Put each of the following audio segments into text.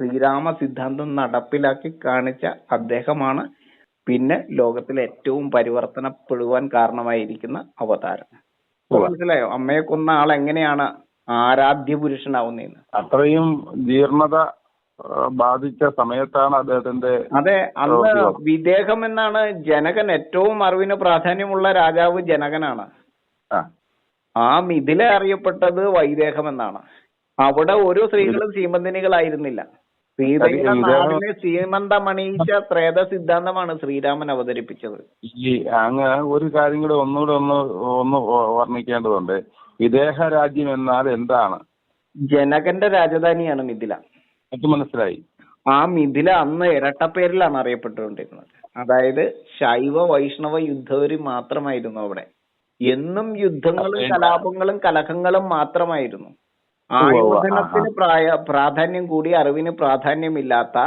ശ്രീരാമ സിദ്ധാന്തം നടപ്പിലാക്കി കാണിച്ച അദ്ദേഹമാണ് പിന്നെ ലോകത്തിലെ ഏറ്റവും പരിവർത്തനപ്പെടുവാൻ കാരണമായിരിക്കുന്ന അവതാരം. മനസ്സിലായോ? അമ്മയെ കൊന്ന ആൾ എങ്ങനെയാണ് ആരാധ്യ പുരുഷനാവുന്നതെന്ന് അത്രയും ജീർണത ബാധിച്ച സമയത്താണ് അദ്ദേഹത്തിന്റെ അതെ അന്ന് വിദേഹം എന്നാണ് ജനകൻ ഏറ്റവും അറിവിന് പ്രാധാന്യമുള്ള രാജാവ് ജനകനാണ്. ആ. മിഥില അറിയപ്പെട്ടത് വൈദേഹം എന്നാണ് അവിടെ ഓരോ സ്ത്രീകളും സീമന്തിനികളായിരുന്നില്ല സീതയുടെ നാടിനെ സീമന്തമണിയിച്ച ത്രേത സിദ്ധാന്തമാണ് ശ്രീരാമൻ അവതരിപ്പിച്ചത്. ഈ അങ്ങ് ഒരു കാര്യം കൂടെ ഒന്നുകൂടെ ഒന്ന് ഒന്ന് വർണിക്കേണ്ടതുണ്ട്. വിദേഹ രാജ്യം എന്നാൽ എന്താണ്? ജനകന്റെ രാജധാനിയാണ് മിഥില. എനിക്ക് മനസ്സിലായി. ആ മിഥില അന്ന് ഇരട്ടപ്പേരിലാണ് അറിയപ്പെട്ടുകൊണ്ടിരുന്നത്. അതായത് ശൈവ വൈഷ്ണവ യുദ്ധവരി മാത്രമായിരുന്നു അവിടെ. എന്നും യുദ്ധങ്ങളും കലാപങ്ങളും കലഹങ്ങളും മാത്രമായിരുന്നു. ആയോധനത്തിന് പ്രായ പ്രാധാന്യം കൂടി അറിവിന് പ്രാധാന്യമില്ലാത്ത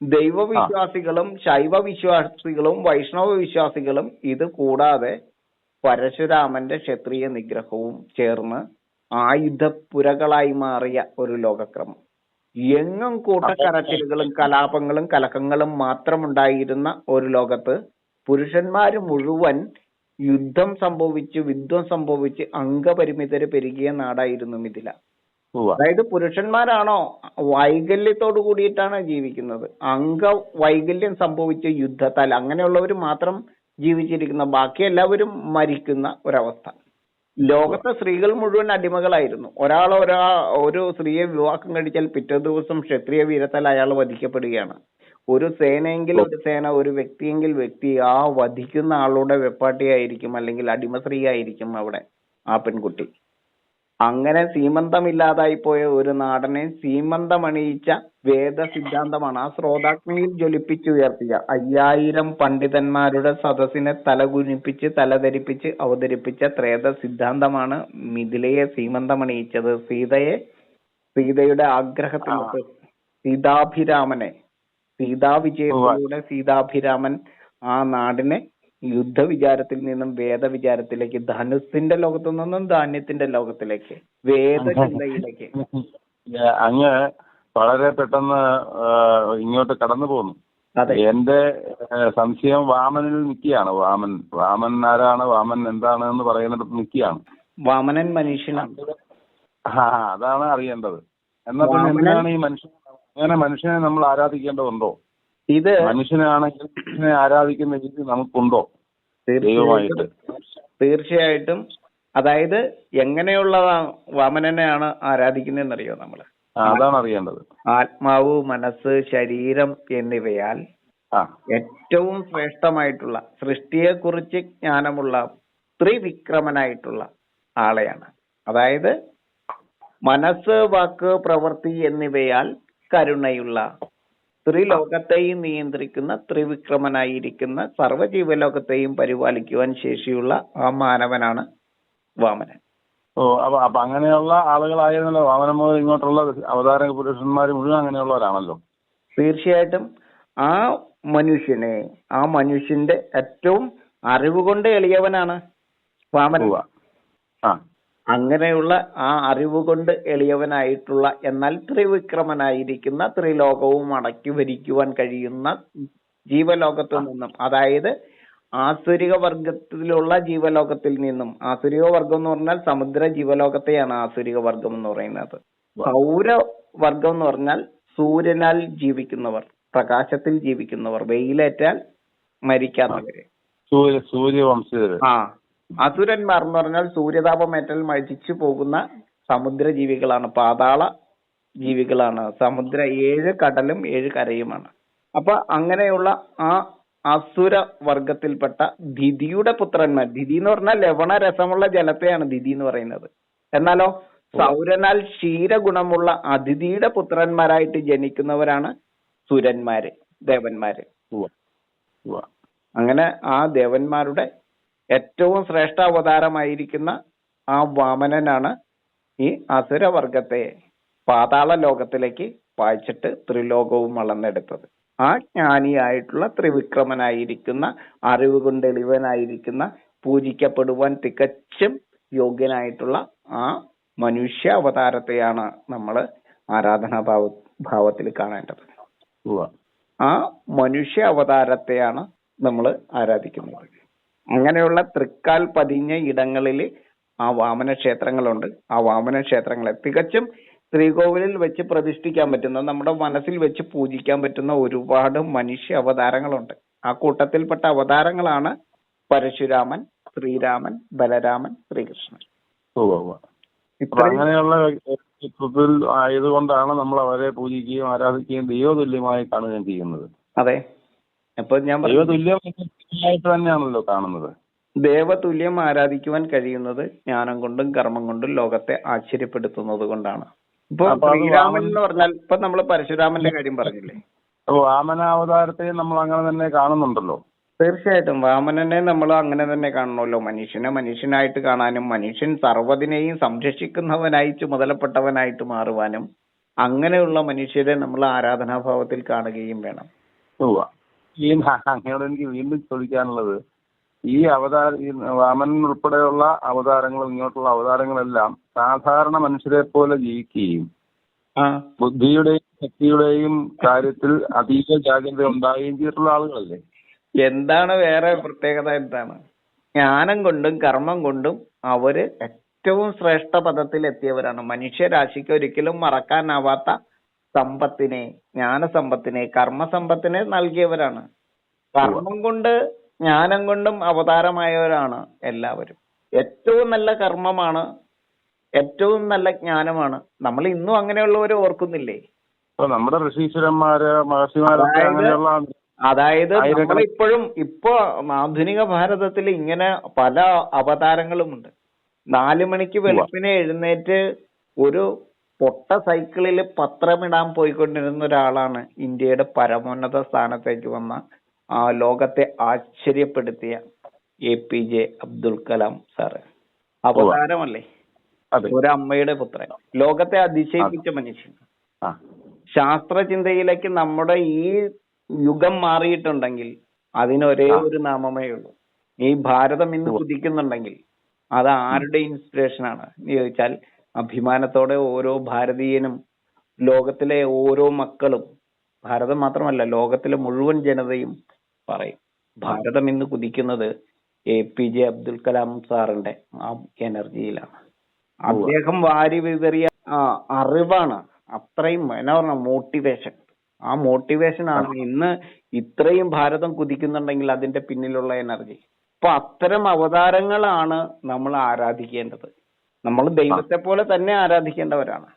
ദൈവവിശ്വാസികളും ശൈവ വിശ്വാസികളും വൈഷ്ണവ വിശ്വാസികളും ഇത് കൂടാതെ പരശുരാമന്റെ ക്ഷത്രിയ നിഗ്രഹവും ചേർന്ന് ആയുധപ്പുരകളായി മാറിയ ഒരു ലോകക്രമം എങ്ങും കൂട്ടക്കരച്ചിലുകളും കലാപങ്ങളും കലഹങ്ങളും മാത്രമുണ്ടായിരുന്ന ഒരു ലോകത്ത് പുരുഷന്മാര് മുഴുവൻ യുദ്ധം സംഭവിച്ച് വിദ്വം സംഭവിച്ച് അംഗപരിമിതര് പെരുകിയ നാടായിരുന്നു മിഥില. അതായത് പുരുഷന്മാരാണോ വൈകല്യത്തോട് കൂടിയിട്ടാണ് ജീവിക്കുന്നത്? അംഗ വൈകല്യം സംഭവിച്ച യുദ്ധത്താൽ അങ്ങനെയുള്ളവർ മാത്രം ജീവിച്ചിരിക്കുന്ന ബാക്കി എല്ലാവരും മരിക്കുന്ന ഒരവസ്ഥ. ലോകത്തെ സ്ത്രീകൾ മുഴുവൻ അടിമകളായിരുന്നു. ഒരാൾ ഒരാ ഒരു സ്ത്രീയെ വിവാഹം കഴിച്ചാൽ പിറ്റേ ദിവസം ക്ഷത്രിയ വീരത്താൽ അയാൾ വധിക്കപ്പെടുകയാണ്. ഒരു സേനയെങ്കിൽ ഒരു സേന ഒരു വ്യക്തിയെങ്കിൽ വ്യക്തി ആ വധിക്കുന്ന ആളുടെ വെപ്പാട്ടിയായിരിക്കും അല്ലെങ്കിൽ അടിമ സ്ത്രീ ആയിരിക്കും അവിടെ ആ പെൺകുട്ടി. അങ്ങനെ സീമന്തമില്ലാതായി പോയ ഒരു നാടനെ സീമന്തമണിയിച്ച വേദ സിദ്ധാന്തമാണ് ആ ശ്രോതാഗ്നിയിൽ ജ്വലിപ്പിച്ചുയർത്തിയ അയ്യായിരം പണ്ഡിതന്മാരുടെ സദസ്സിനെ തലകുനിപ്പിച്ച് തലധരിപ്പിച്ച് അവതരിപ്പിച്ച ത്രേത സിദ്ധാന്തമാണ് മിഥിലയെ സീമന്തമണിയിച്ചത്. സീതയെ സീതയുടെ ആഗ്രഹത്തിൽ സീതാഭിരാമനെ സീതാവിജയത്തിലൂടെ സീതാഭിരാമൻ ആ നാടിനെ യുദ്ധവിചാരത്തിൽ നിന്നും വേദവിചാരത്തിലേക്ക് ധനുസിന്റെ ലോകത്തു നിന്നും ധാന്യത്തിന്റെ ലോകത്തിലേക്ക് വേദചിന്തയിലേക്ക് ചിന്തയിലേക്ക് അങ്ങ് വളരെ പെട്ടെന്ന് ഇങ്ങോട്ട് കടന്നു പോന്നു. എന്റെ സംശയം വാമനിൽ നിൽക്കുകയാണ്. വാമൻ വാമൻ ആരാണ്? വാമൻ എന്താണ് എന്ന് പറയുന്നിടത്ത് നിൽക്കുകയാണ്. വാമനൻ മനുഷ്യനാണ്. ആ അതാണ് അറിയേണ്ടത്. എന്നാൽ പിന്നെ എന്തിനാണ് ഈ മനുഷ്യൻ അങ്ങനെ മനുഷ്യനെ നമ്മൾ ആരാധിക്കേണ്ടതുണ്ടോ? ഇത് മനുഷ്യനാണെങ്കിൽ മനുഷ്യനെ ആരാധിക്കുന്ന രീതി നമുക്കുണ്ടോ? ദൈവമായിട്ട്. തീർച്ചയായിട്ടും. തീർച്ചയായിട്ടും അതായത് എങ്ങനെയുള്ള വാമനനെയാണ് ആരാധിക്കുന്നതെന്നറിയോ നമ്മൾ? ആ, അതാണ് അറിയേണ്ടത്. ആത്മാവ് മനസ്സ് ശരീരം എന്നിവയാൽ ഏറ്റവും ശ്രേഷ്ഠമായിട്ടുള്ള സൃഷ്ടിയെ കുറിച്ച് ജ്ഞാനമുള്ള ത്രിവിക്രമനായിട്ടുള്ള ആളെയാണ്. അതായത് മനസ്സ് വാക്ക് പ്രവൃത്തി എന്നിവയാൽ കരുണയുള്ള ത്രിലോകത്തെയും നിയന്ത്രിക്കുന്ന ത്രിവിക്രമനായിരിക്കുന്ന സർവജീവലോകത്തെയും പരിപാലിക്കുവാൻ ശേഷിയുള്ള ആ മാനവനാണ് വാമനൻ. ഓ അപ്പൊ അപ്പൊ അങ്ങനെയുള്ള ആളുകളായിരുന്നല്ലോ വാമനം മുതൽ ഇങ്ങോട്ടുള്ള അവതാര പുരുഷന്മാർ മുഴുവൻ അങ്ങനെയുള്ളവരാണല്ലോ. തീർച്ചയായിട്ടും ആ മനുഷ്യനെ ആ മനുഷ്യന്റെ ഏറ്റവും അറിവ് കൊണ്ട് എളിയവനാണ് വാമനൻ. ആ. അങ്ങനെയുള്ള ആ അറിവ് കൊണ്ട് എളിയവനായിട്ടുള്ള എന്നാൽ ത്രിവിക്രമനായിരിക്കുന്ന ത്രിലോകവും അടക്കി ഭരിക്കുവാൻ കഴിയുന്ന ജീവലോകത്തു നിന്നും അതായത് ആസുരിക വർഗത്തിലുള്ള ജീവലോകത്തിൽ നിന്നും. ആസുരിക വർഗം എന്ന് പറഞ്ഞാൽ സമുദ്ര ജീവലോകത്തെയാണ് ആസുരിക വർഗം എന്ന് പറയുന്നത്. സൗര വർഗം എന്ന് പറഞ്ഞാൽ സൂര്യനാൽ ജീവിക്കുന്നവർ പ്രകാശത്തിൽ ജീവിക്കുന്നവർ വെയിലേറ്റാൽ മരിക്കാത്തവര്. സൂര്യ സൂര്യവംശജര്. ആ അസുരന്മാർ എന്ന് പറഞ്ഞാൽ സൂര്യതാപമേറ്റാൽ മരിച്ചു പോകുന്ന സമുദ്ര ജീവികളാണ് പാതാള ജീവികളാണ്. സമുദ്ര ഏഴ് കടലും ഏഴ് കരയുമാണ്. അപ്പൊ അങ്ങനെയുള്ള ആ അസുര വർഗത്തിൽപ്പെട്ട ദിതിയുടെ പുത്രന്മാർ ദിതി എന്ന് പറഞ്ഞാൽ ലവണ രസമുള്ള ജലത്തെയാണ് ദിതി എന്ന് പറയുന്നത്. എന്നാലോ സൗരനാൽ ക്ഷീരഗുണമുള്ള അതിഥിയുടെ പുത്രന്മാരായിട്ട് ജനിക്കുന്നവരാണ് സുരന്മാര് ദേവന്മാര്. അങ്ങനെ ആ ദേവന്മാരുടെ ഏറ്റവും ശ്രേഷ്ഠ അവതാരമായിരിക്കുന്ന ആ വാമനനാണ് ഈ അസുരവർഗത്തെ പാതാള ലോകത്തിലേക്ക് പായിച്ചിട്ട് ത്രിലോകവും വളർന്നെടുത്തത്. ആ ജ്ഞാനിയായിട്ടുള്ള ത്രിവിക്രമനായിരിക്കുന്ന അറിവ് കൊണ്ട് എളിവനായിരിക്കുന്ന പൂജിക്കപ്പെടുവാൻ തികച്ചും യോഗ്യനായിട്ടുള്ള ആ മനുഷ്യ അവതാരത്തെയാണ് നമ്മൾ ആരാധനാ ഭാവ ഭാവത്തിൽ കാണേണ്ടത്. ആ മനുഷ്യ അവതാരത്തെയാണ് നമ്മൾ ആരാധിക്കുന്നത്. അങ്ങനെയുള്ള തൃക്കാൽ പതിഞ്ഞ ഇടങ്ങളിൽ ആ വാമന ക്ഷേത്രങ്ങളുണ്ട് ആ വാമന ക്ഷേത്രങ്ങളെ തികച്ചും ശ്രീകോവിലിൽ വെച്ച് പ്രതിഷ്ഠിക്കാൻ പറ്റുന്ന നമ്മുടെ മനസ്സിൽ വെച്ച് പൂജിക്കാൻ പറ്റുന്ന ഒരുപാട് മനുഷ്യ അവതാരങ്ങളുണ്ട്. ആ കൂട്ടത്തിൽപ്പെട്ട അവതാരങ്ങളാണ് പരശുരാമൻ ശ്രീരാമൻ ബലരാമൻ ശ്രീകൃഷ്ണൻ. അങ്ങനെയുള്ള വ്യക്തിത്വത്തിൽ ആയതുകൊണ്ടാണ് നമ്മൾ അവരെ പൂജിക്കുകയും ആരാധിക്കുകയും ദൈവതുല്യമായി കാണുകയും ചെയ്യുന്നത്. അതെ. അപ്പൊ ഞാൻ ദൈവതുല്യമായിട്ട് തന്നെയാണല്ലോ കാണുന്നത്. ദേവതുല്യം ആരാധിക്കുവാൻ കഴിയുന്നത് ജ്ഞാനം കൊണ്ടും കർമ്മം കൊണ്ടും ലോകത്തെ ആശ്ചര്യപ്പെടുത്തുന്നത് കൊണ്ടാണ്. ഇപ്പൊ ശ്രീരാമൻ എന്ന് പറഞ്ഞാൽ ഇപ്പൊ നമ്മൾ പരശുരാമന്റെ കാര്യം പറഞ്ഞില്ലേ? വാമനാവതാരത്തെ നമ്മൾ അങ്ങനെ തന്നെ കാണുന്നുണ്ടല്ലോ. തീർച്ചയായിട്ടും. വാമനനെ നമ്മൾ അങ്ങനെ തന്നെ കാണണമല്ലോ. മനുഷ്യനെ മനുഷ്യനായിട്ട് കാണാനും മനുഷ്യൻ സർവതിനെയും സംരക്ഷിക്കുന്നവനായി ചുമതലപ്പെട്ടവനായിട്ട് മാറുവാനും അങ്ങനെയുള്ള മനുഷ്യരെ നമ്മൾ ആരാധനാഭാവത്തിൽ കാണുകയും വേണം. ഈ അങ്ങയോട് എനിക്ക് വീണ്ടും ചോദിക്കാനുള്ളത്. ഈ അവതാര ഈ വാമൻ ഉൾപ്പെടെയുള്ള അവതാരങ്ങൾ ഇങ്ങോട്ടുള്ള അവതാരങ്ങളെല്ലാം സാധാരണ മനുഷ്യരെ പോലെ ജീവിക്കുകയും ബുദ്ധിയുടെയും ശക്തിയുടെയും കാര്യത്തിൽ അതീവ ജാഗ്രത ഉണ്ടാവുകയും ചെയ്തിട്ടുള്ള ആളുകളല്ലേ? എന്താണ് വേറെ പ്രത്യേകത എന്താണ്? ജ്ഞാനം കൊണ്ടും കർമ്മം കൊണ്ടും അവർ ഏറ്റവും ശ്രേഷ്ഠ പദത്തിൽ എത്തിയവരാണ് മനുഷ്യരാശിക്ക് ഒരിക്കലും മറക്കാനാവാത്ത സമ്പത്തിനെ ജ്ഞാനസമ്പത്തിനെ കർമ്മസമ്പത്തിനെ നൽകിയവരാണ്. കർമ്മം കൊണ്ട് ജ്ഞാനം കൊണ്ടും അവതാരമായവരാണ് എല്ലാവരും. ഏറ്റവും നല്ല കർമ്മമാണ് ഏറ്റവും നല്ല ജ്ഞാനമാണ്. നമ്മൾ ഇന്നും അങ്ങനെയുള്ളവരെ ഓർക്കുന്നില്ലേ? നമ്മുടെ ഋഷീശ്വരന്മാര് മഹർഷിമാരൊക്കെ അതായത് അങ്ങനെയുള്ള അതായത് നമ്മൾ നമ്മളിപ്പോഴും ഇപ്പൊ ആധുനിക ഭാരതത്തിൽ ഇങ്ങനെ പല അവതാരങ്ങളുമുണ്ട്. നാലു മണിക്ക് വെളുപ്പിനെ എഴുന്നേറ്റ് ഒരു പൊട്ട സൈക്കിളിൽ പത്രമിടാൻ പോയിക്കൊണ്ടിരുന്ന ഒരാളാണ് ഇന്ത്യയുടെ പരമോന്നത സ്ഥാനത്തേക്ക് വന്ന ആ ലോകത്തെ ആശ്ചര്യപ്പെടുത്തിയ A P J Abdul Kalam sir. അവതാരമല്ലേ ഒരു അമ്മയുടെ പുത്രൻ. ലോകത്തെ അതിശയിപ്പിച്ച മനുഷ്യൻ. ശാസ്ത്രചിന്തയിലേക്ക് നമ്മുടെ ഈ യുഗം മാറിയിട്ടുണ്ടെങ്കിൽ അതിന് ഒരേ ഒരു നാമമേ ഉള്ളൂ. ഈ ഭാരതം ഇന്ന്. കുതിക്കുന്നുണ്ടെങ്കിൽ അത് ആരുടെ ഇൻസ്പിറേഷൻ ആണ്? എന്ന് ചോദിച്ചാൽ അഭിമാനത്തോടെ ഓരോ ഭാരതീയനും ലോകത്തിലെ ഓരോ മക്കളും ഭാരതം മാത്രമല്ല ലോകത്തിലെ മുഴുവൻ ജനതയും പറയും ഭാരതം ഇന്ന് കുതിക്കുന്നത് A P J Abdul Kalam സാറിന്റെ ആ എനർജിയിലാണ്. അദ്ദേഹം വാരി വിതറിയ ആ അറിവാണ് അത്രയും എന്നാ പറഞ്ഞ മോട്ടിവേഷൻ ആ മോട്ടിവേഷൻ ആണ് ഇന്ന് ഇത്രയും ഭാരതം കുതിക്കുന്നുണ്ടെങ്കിൽ അതിന്റെ പിന്നിലുള്ള എനർജി. അപ്പൊ അത്തരം അവതാരങ്ങളാണ് നമ്മൾ ആരാധിക്കേണ്ടത്. നമ്മൾ ദൈവത്തെ പോലെ തന്നെ ആരാധിക്കേണ്ടവരാണ്.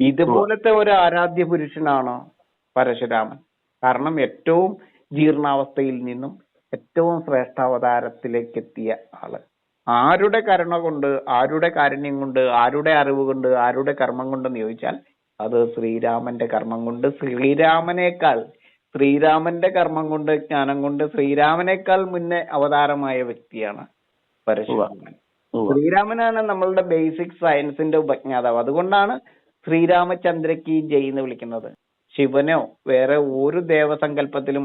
ഇതുപോലത്തെ ഒരു ആരാധ്യ പുരുഷനാണ് പരശുരാമൻ. കാരണം ഏറ്റവും ജീർണാവസ്ഥയിൽ നിന്നും ഏറ്റവും ശ്രേഷ്ഠാവതാരത്തിലേക്ക് എത്തിയ ആൾ. ആരുടെ കരുണ കൊണ്ട് ആരുടെ കാരുണ്യം കൊണ്ട് ആരുടെ അറിവ് കൊണ്ട് ആരുടെ കർമ്മം കൊണ്ടെന്ന് ചോദിച്ചാൽ അത് ശ്രീരാമന്റെ കർമ്മം കൊണ്ട് ശ്രീരാമനേക്കാൾ ശ്രീരാമന്റെ കർമ്മം കൊണ്ട് ജ്ഞാനം കൊണ്ട് ശ്രീരാമനേക്കാൾ മുന്നേ അവതാരമായ വ്യക്തിയാണ് പരശുരാമൻ. ശ്രീരാമനാണ് നമ്മളുടെ ബേസിക് സയൻസിന്റെ ഉപജ്ഞാതാവ്. അതുകൊണ്ടാണ് ശ്രീരാമചന്ദ്രക്ക് ജയ് എന്ന് വിളിക്കുന്നത്. ശിവനോ വേറെ ഒരു ദേവസങ്കല്പത്തിലും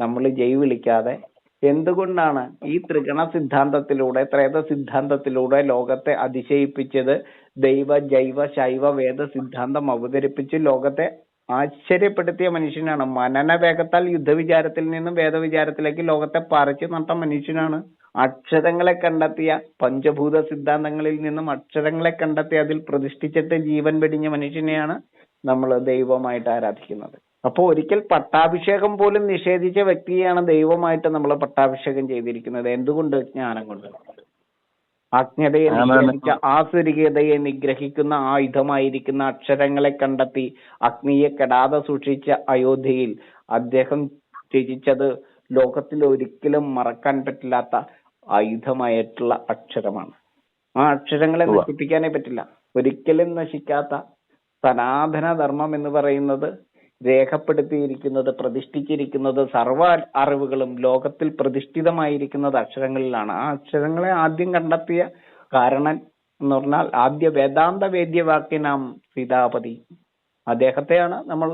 നമ്മൾ ജയ് വിളിക്കാതെ എന്തുകൊണ്ടാണ് ഈ ത്രിഗണ സിദ്ധാന്തത്തിലൂടെ ത്രേത സിദ്ധാന്തത്തിലൂടെ ലോകത്തെ അതിശയിപ്പിച്ചത് ദൈവ ജൈവ ശൈവ വേദ സിദ്ധാന്തം അവതരിപ്പിച്ച് ലോകത്തെ ആശ്ചര്യപ്പെടുത്തിയ മനുഷ്യനാണ്. മനന വേഗത്താൽ യുദ്ധവിചാരത്തിൽ നിന്നും വേദവിചാരത്തിലേക്ക് ലോകത്തെ പറിച്ചു നട്ട മനുഷ്യനാണ്. അക്ഷരങ്ങളെ കണ്ടെത്തിയ പഞ്ചഭൂത സിദ്ധാന്തങ്ങളിൽ നിന്നും അക്ഷരങ്ങളെ കണ്ടെത്തി അതിൽ പ്രതിഷ്ഠിച്ചിട്ട് ജീവൻ വെടിഞ്ഞ മനുഷ്യനെയാണ് നമ്മൾ ദൈവമായിട്ട് ആരാധിക്കുന്നത്. അപ്പോൾ ഒരിക്കൽ പട്ടാഭിഷേകം പോലും നിഷേധിച്ച വ്യക്തിയെയാണ് ദൈവമായിട്ട് നമ്മൾ പട്ടാഭിഷേകം ചെയ്തിരിക്കുന്നത്. എന്തുകൊണ്ട്? ജ്ഞാനം കൊണ്ട്. അജ്ഞതയെ ആണ്. നിഗ്രഹിച്ച ആസുരികതയെ നിഗ്രഹിക്കുന്ന ആയുധമായിരിക്കുന്ന അക്ഷരങ്ങളെ കണ്ടെത്തി അഗ്നിയെ കെടാതെ സൂക്ഷിച്ച അയോധ്യയിൽ അദ്ദേഹം ത്യജിച്ചത് ലോകത്തിൽ ഒരിക്കലും മറക്കാൻ പറ്റില്ലാത്ത ആയുധമായിട്ടുള്ള അക്ഷരമാണ് ആ അക്ഷരങ്ങളെ. നശിപ്പിക്കാനേ പറ്റില്ല ഒരിക്കലും നശിക്കാത്ത സനാതന ധർമ്മം എന്ന് പറയുന്നത് രേഖപ്പെടുത്തിയിരിക്കുന്നത് പ്രതിഷ്ഠിച്ചിരിക്കുന്നത് സർവ അറിവുകളും ലോകത്തിൽ പ്രതിഷ്ഠിതമായിരിക്കുന്നത് അക്ഷരങ്ങളിലാണ്. ആ അക്ഷരങ്ങളെ ആദ്യം കണ്ടെത്തിയ കാരണൻ എന്ന് പറഞ്ഞാൽ ആദ്യ വേദാന്ത വേദ്യവാക്യനാം സീതാപതി. അദ്ദേഹത്തെയാണ് നമ്മൾ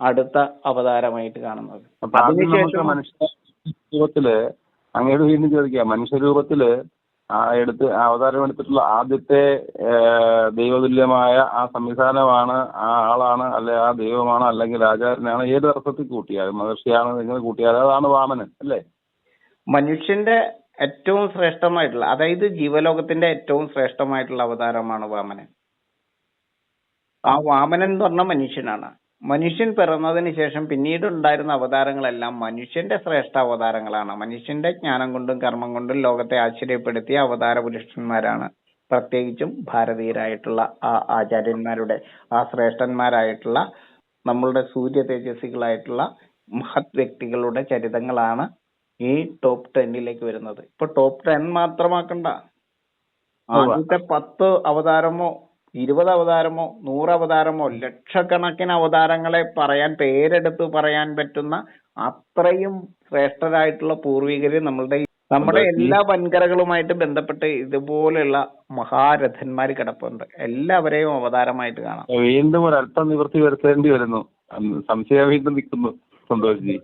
അടുത്ത അവതാരമായിട്ട് കാണുന്നത്. അതിനുശേഷം മനുഷ്യ രൂപത്തിൽ അങ്ങയുടെ വീണ്ടും ചോദിക്കാം മനുഷ്യരൂപത്തിൽ ആ എടുത്ത് അവതാരം എടുത്തിട്ടുള്ള ആദ്യത്തെ ദൈവതുല്യമായ ആ സംവിധാനമാണ് ആ ആളാണ് അല്ലെ ആ ദൈവമാണ് അല്ലെങ്കിൽ ആചാര്യനാണ് ഏത് അർത്ഥത്തിൽ കൂട്ടിയാലും മഹർഷിയാണ് നിങ്ങൾ കൂട്ടിയാലും അതാണ് വാമനൻ അല്ലേ? മനുഷ്യന്റെ ഏറ്റവും ശ്രേഷ്ഠമായിട്ടുള്ള അതായത് ജീവലോകത്തിന്റെ ഏറ്റവും ശ്രേഷ്ഠമായിട്ടുള്ള അവതാരമാണ് വാമനൻ. ആ വാമനൻ എന്ന് പറഞ്ഞ മനുഷ്യനാണ്. മനുഷ്യൻ പിറന്നതിന് ശേഷം പിന്നീട് ഉണ്ടായിരുന്ന അവതാരങ്ങളെല്ലാം മനുഷ്യന്റെ ശ്രേഷ്ഠ അവതാരങ്ങളാണ്. മനുഷ്യന്റെ ജ്ഞാനം കൊണ്ടും കർമ്മം കൊണ്ടും ലോകത്തെ ആശ്ചര്യപ്പെടുത്തിയ അവതാര പുരുഷന്മാരാണ് പ്രത്യേകിച്ചും ഭാരതീയരായിട്ടുള്ള ആ ആചാര്യന്മാരുടെ ആ ശ്രേഷ്ഠന്മാരായിട്ടുള്ള നമ്മളുടെ സൂര്യ തേജസ്വികളായിട്ടുള്ള മഹത് വ്യക്തികളുടെ ചരിതങ്ങളാണ് ഈ ടോപ്പ് ടെന്നിലേക്ക് വരുന്നത്. ഇപ്പൊ ടോപ്പ് ടെൻ മാത്രമാക്കണ്ട. ആദ്യത്തെ പത്ത് അവതാരമോ ഇരുപത് അവതാരമോ നൂറ് അവതാരമോ ലക്ഷക്കണക്കിന് അവതാരങ്ങളെ പറയാൻ പേരെടുത്ത് പറയാൻ പറ്റുന്ന അത്രയും ശ്രേഷ്ഠരായിട്ടുള്ള പൂർവികര് നമ്മളുടെ നമ്മുടെ എല്ലാ വൻകരകളുമായിട്ട് ബന്ധപ്പെട്ട് ഇതുപോലെയുള്ള മഹാരഥന്മാർ കിടപ്പുണ്ട്. എല്ലാവരെയും അവതാരമായിട്ട് കാണാം. വീണ്ടും ഒരു അർത്ഥം നിവൃത്തി വരുത്തേണ്ടി വരുന്നു. സംശയം വീണ്ടും നിൽക്കുന്നു സന്തോഷ് ജി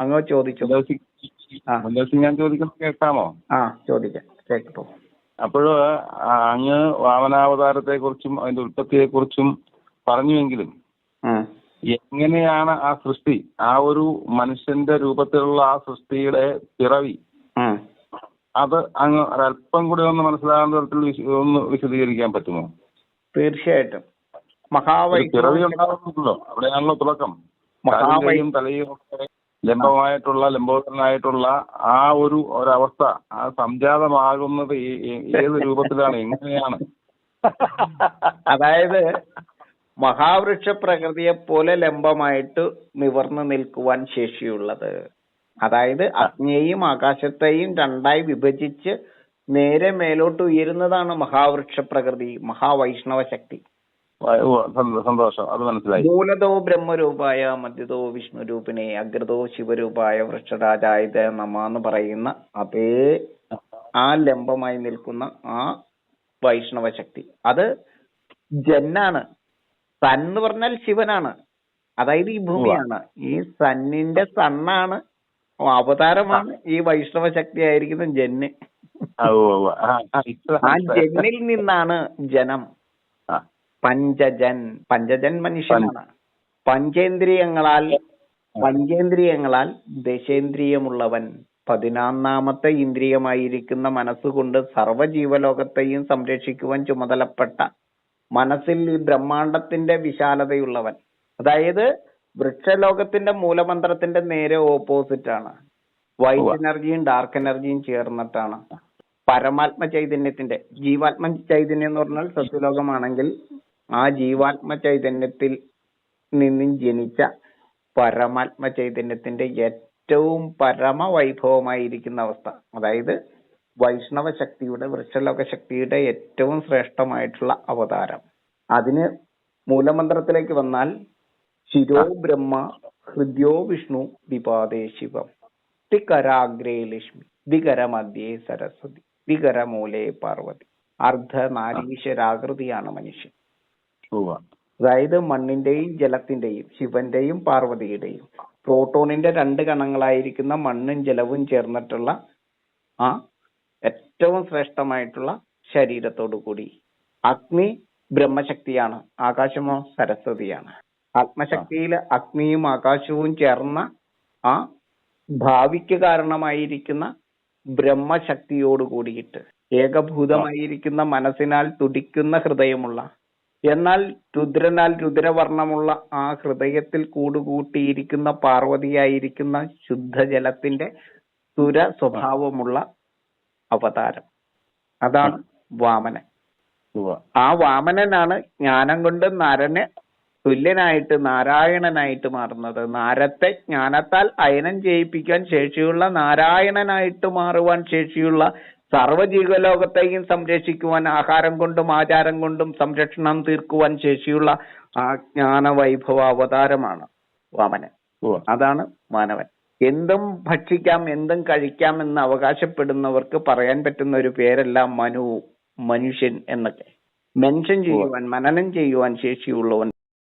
അങ്ങ് ചോദിച്ചു. സന്തോഷ് ഞാൻ ചോദിക്കുന്നത് കേൾക്കാമോ? ആ ചോദിക്കാം. കേട്ടോ അപ്പോൾ അങ്ങ് വാമനാവതാരത്തെ കുറിച്ചും അതിന്റെ ഉൽപ്പത്തിയെ കുറിച്ചും പറഞ്ഞുവെങ്കിലും എങ്ങനെയാണ് ആ സൃഷ്ടി? ആ ഒരു മനുഷ്യന്റെ രൂപത്തിലുള്ള ആ സൃഷ്ടിയുടെ പിറവി. അത് അങ്ങ് ഒരല്പം കൂടി ഒന്ന് മനസ്സിലാകുന്ന തരത്തിൽ ഒന്ന് വിശദീകരിക്കാൻ പറ്റുമോ? തീർച്ചയായിട്ടും. മഹാവൈ പിറവി ഉണ്ടാകുന്നുണ്ടല്ലോ അവിടെയാണല്ലോ തുടക്കം. മഹാവൈ തലയും ലംബമായിട്ടുള്ള ലംബോദരനായിട്ടുള്ള ആ ഒരു ഒരവസ്ഥ ആ സംജാതമാകുന്നത് ഏത് രൂപത്തിലാണ് എങ്ങനെയാണ്? അതായത് മഹാവൃക്ഷ പ്രകൃതിയെ പോലെ ലംബമായിട്ട് നിവർന്നു നിൽക്കുവാൻ ശേഷിയുള്ളത്. അതായത് അഗ്നിയെയും ആകാശത്തെയും രണ്ടായി വിഭജിച്ച് നേരെ മേലോട്ട് ഉയരുന്നതാണ് മഹാവൃക്ഷ പ്രകൃതി മഹാവൈഷ്ണവ ശക്തി. സന്തോഷം. അത് മനസ്സിലായി. മൂലതോ ബ്രഹ്മരൂപായ മധ്യതോ വിഷ്ണു രൂപിനെ അഗ്രതോ ശിവരൂപായ വൃക്ഷരാജായ നമ എന്ന് പറയുന്ന അതേ ആ ലംബമായി നിൽക്കുന്ന ആ വൈഷ്ണവ ശക്തി. അത് ജന്നാണ്. സൻ എന്ന് പറഞ്ഞാൽ ശിവനാണ്. അതായത് ഈ ഭൂമിയാണ്. ഈ സന്നിന്റെ സണ്ണാണ്. അവതാരമാണ് ഈ വൈഷ്ണവ ശക്തി ആയിരിക്കുന്ന ജന്ന്. ആ, ജന്നിൽ നിന്നാണ് ജനം. പഞ്ചജൻ. പഞ്ചജൻ മനുഷ്യനാണ്. പഞ്ചേന്ദ്രിയങ്ങളാൽ പഞ്ചേന്ദ്രിയങ്ങളാൽ ദശേന്ദ്രിയമുള്ളവൻ. പതിനൊന്നാമത്തെ ഇന്ദ്രിയമായിരിക്കുന്ന മനസ്സുകൊണ്ട് സർവജീവലോകത്തെയും സംരക്ഷിക്കുവാൻ ചുമതലപ്പെട്ട മനസ്സിൽ ഈ ബ്രഹ്മാണ്ടത്തിന്റെ വിശാലതയുള്ളവൻ. അതായത് വൃക്ഷലോകത്തിന്റെ മൂലമന്ത്രത്തിന്റെ നേരെ ഓപ്പോസിറ്റ് ആണ് വൈറ്റ് എനർജിയും ഡാർക്ക് എനർജിയും ചേർന്നിട്ടാണ്. പരമാത്മ ചൈതന്യത്തിന്റെ ജീവാത്മ ചൈതന്യം എന്ന് പറഞ്ഞാൽ സത്യലോകമാണെങ്കിൽ ആ ജീവാത്മ ചൈതന്യത്തിൽ നിന്നും ജനിച്ച പരമാത്മ ചൈതന്യത്തിന്റെ ഏറ്റവും പരമ വൈഭവമായിരിക്കുന്ന അവസ്ഥ. അതായത് വൈഷ്ണവ ശക്തിയുടെ വൃക്ഷലോക ശക്തിയുടെ ഏറ്റവും ശ്രേഷ്ഠമായിട്ടുള്ള അവതാരം. അതിന് മൂലമന്ത്രത്തിലേക്ക് വന്നാൽ ശിരോ ബ്രഹ്മ ഹൃദ്യോ വിഷ്ണു വിപാദേ ശിവം. തികരാഗ്രേ ലക്ഷ്മി ദികരമധ്യേ സരസ്വതി ദികരമൂലേ പാർവതി. അർദ്ധനാരീശ്വരാകൃതിയാണ് മനുഷ്യൻ. അതായത് മണ്ണിന്റെയും ജലത്തിന്റെയും ശിവന്റെയും പാർവതിയുടെയും പ്രോട്ടോണിന്റെ രണ്ട് കണങ്ങളായിരിക്കുന്ന മണ്ണും ജലവും ചേർന്നിട്ടുള്ള ആ ഏറ്റവും ശ്രേഷ്ഠമായിട്ടുള്ള ശരീരത്തോടു കൂടി. അഗ്നി ബ്രഹ്മശക്തിയാണ് ആകാശമോ സരസ്വതിയാണ്. ആത്മശക്തിയിൽ അഗ്നിയും ആകാശവും ചേർന്ന ആ ഭാവിക്ക് കാരണമായിരിക്കുന്ന ബ്രഹ്മശക്തിയോട് കൂടിയിട്ട് ഏകഭൂതമായിരിക്കുന്ന മനസ്സിനാൽ തുടിക്കുന്ന ഹൃദയമുള്ള എന്നാൽ രുദ്രനാൽ രുദ്രവർണമുള്ള ആ ഹൃദയത്തിൽ കൂടുകൂട്ടിയിരിക്കുന്ന പാർവതിയായിരിക്കുന്ന ശുദ്ധജലത്തിന്റെ സുര സ്വഭാവമുള്ള അവതാരം. അതാണ് വാമനൻ. ആ വാമനനാണ് ജ്ഞാനം കൊണ്ട് നരന് തുല്യനായിട്ട് നാരായണനായിട്ട് മാറുന്നത്. നാരത്തെ ജ്ഞാനത്താൽ അയനം ചെയ്യിപ്പിക്കാൻ ശേഷിയുള്ള നാരായണനായിട്ട് മാറുവാൻ ശേഷിയുള്ള സർവജീവലോകത്തെയും സംരക്ഷിക്കുവാൻ ആഹാരം കൊണ്ടും ആചാരം കൊണ്ടും സംരക്ഷണം തീർക്കുവാൻ ശേഷിയുള്ള ആ ജ്ഞാന വൈഭവ അവതാരമാണ് വാമനൻ അതാണ് മാനവൻ. എന്തും ഭക്ഷിക്കാം എന്തും കഴിക്കാം എന്ന് അവകാശപ്പെടുന്നവർക്ക് പറയാൻ പറ്റുന്ന ഒരു പേരല്ല മനു മനുഷ്യൻ എന്നൊക്കെ. മെൻഷൻ ചെയ്യുവാൻ മനനം ചെയ്യുവാൻ ശേഷിയുള്ളവൻ